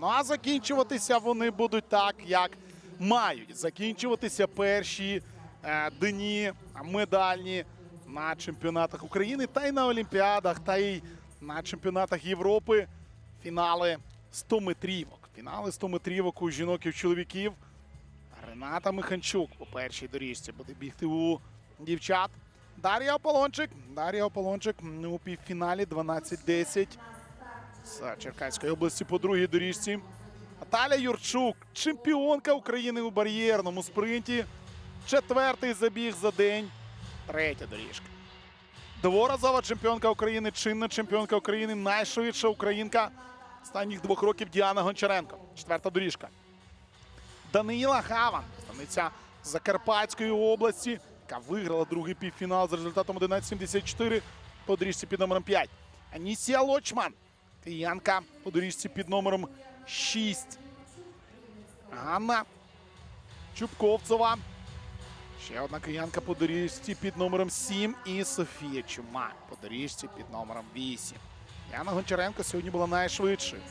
Ну а закінчуватися вони будуть так, як мають. Закінчуватися перші е, дні медальні на чемпіонатах України та й на Олімпіадах, та й на чемпіонатах Європи. Фінали 100 метрівок. Фінали 100 метрівок у жінок і у чоловіків. Рената Миханчук по першій доріжці буде бігти у дівчат. Дар'я Ополончик. Дар'я Ополончик у півфіналі 12-10 з Черкаської області по другій доріжці. Наталя Юрчук, чемпіонка України у бар'єрному спринті. Четвертий забіг за день. Третя доріжка. Дворазова чемпіонка України, чинна чемпіонка України, найшвидша українка останніх двох років Діана Гончаренко. Четверта доріжка. Даниїла Хаван, представниця Закарпатської області, яка виграла другий півфінал за результатом 11.74 по доріжці під номером 5. Анісія Лочман, киянка по доріжці під номером 6. Ганна Чубковцова. Ще одна киянка по доріжці під номером 7 і Софія Чума по доріжці під номером 8. Яна Гончаренко сьогодні була найшвидшою.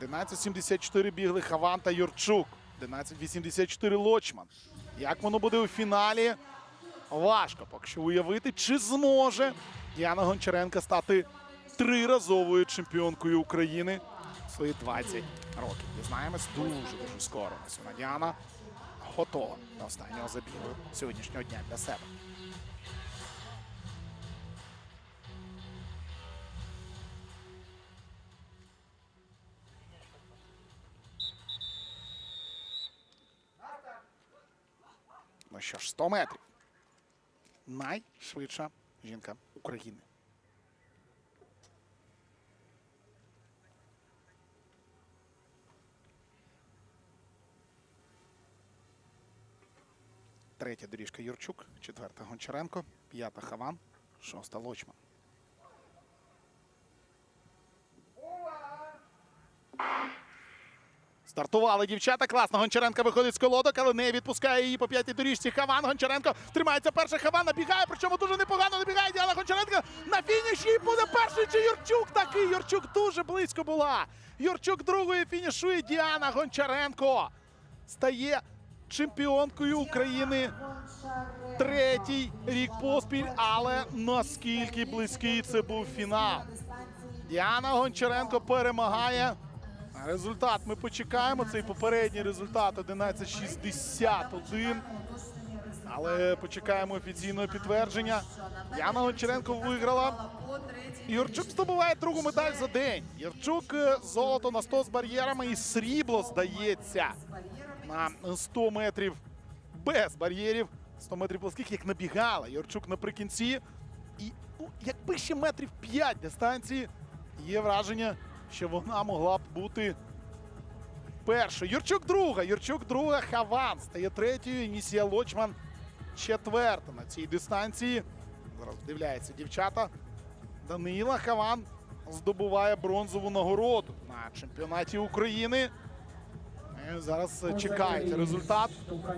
11.74 бігли Хаван та Юрчук. 11.84 Лочман. Як воно буде у фіналі? Важко поки що уявити, чи зможе Діана Гончаренко стати триразовою чемпіонкою України свої 20 років. Дізнаємось дуже дуже скоро. Сьогодні Діана готова до останнього забігу сьогоднішнього дня для себе. Ну що ж, 100 метрів. Найшвидша жінка України. Третя доріжка Юрчук, четверта Гончаренко, п'ята Хаван, шоста Лочман. Стартували дівчата. Класно. Гончаренко виходить з колодок, але не відпускає її по п'ятій доріжці. Хаван Гончаренко тримається перша. Хаван набігає, причому дуже непогано набігає Діана Гончаренко на фініші. Буде перший чи Юрчук. Такий Юрчук дуже близько була. Юрчук другою фінішує Діана Гончаренко. Стає чемпіонкою України третій рік поспіль, але наскільки близький це був фінал. Діана Гончаренко перемагає. Результат ми почекаємо. Цей попередній результат 11.61. Але почекаємо офіційного підтвердження. Діана Гончаренко виграла. Юрчук здобуває другу медаль за день. Юрчук е, золото на 100 з бар'єрами і срібло здається на 100 метрів без бар'єрів. 100 метрів плоских, як набігала. Юрчук наприкінці. І ну, якби ще метрів 5 дистанції, є враження, що вона могла б бути першою. Юрчук друга. Юрчук друга. Хаван стає третьою. Нісія Лочман четверта на цій дистанції. Зараз вдивляється дівчата. Данила Хаван здобуває бронзову нагороду на чемпіонаті України. Зараз чекають результат.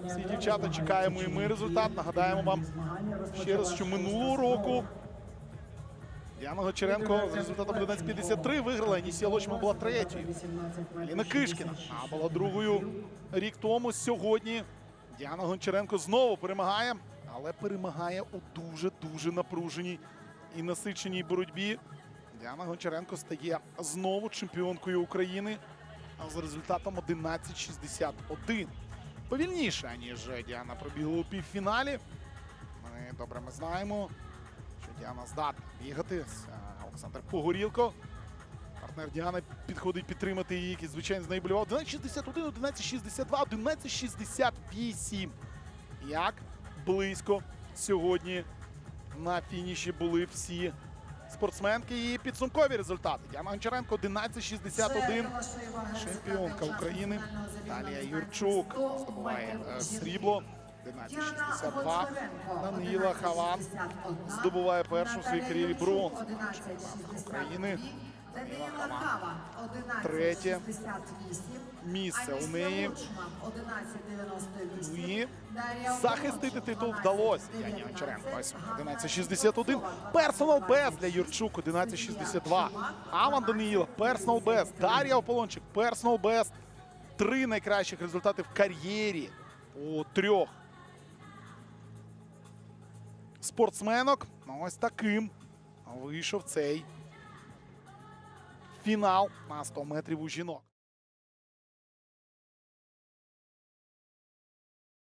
Всі дівчата чекаємо і ми результат. Нагадаємо вам ще раз, що минулого року Діана Гончаренко з результатом 11.53 виграла. Нісія Лочман була третьою. Аліна Кишкіна а була другою рік тому. Сьогодні Діана Гончаренко знову перемагає, але перемагає у дуже-дуже напруженій і насиченій боротьбі. Діана Гончаренко стає знову чемпіонкою України за результатом 11.61. Повільніше, ніж Діана пробігла у півфіналі. Ми добре ми знаємо, що Діана здатна бігати. Олександр Погорілко. Партнер Діани підходить підтримати її, який, звичайно, з нею болював. 11.61, 11.62, 11.68. Як близько сьогодні на фініші були всі спортсменки і підсумкові результати. Діана Гончаренко 11.61. Чемпіонка України Талія Юрчук здобуває е, срібло. 11.62. Данила Хаван здобуває першу в своїй кар'єрі бронзу України. Данила Хава, Третє 11.68. місце у неї. І захистити титул вдалося. 12.19. Яні Гончаренко ось Ганна 11.61. Шевцова, Персонал бест для 12.20. Юрчук 11.62. Аман Даниїла, персонал бест. Дар'я Ополончик, персонал бест. Три найкращих результати в кар'єрі у трьох спортсменок. Ну, Ось таким вийшов цей фінал на 100 метрів у жінок.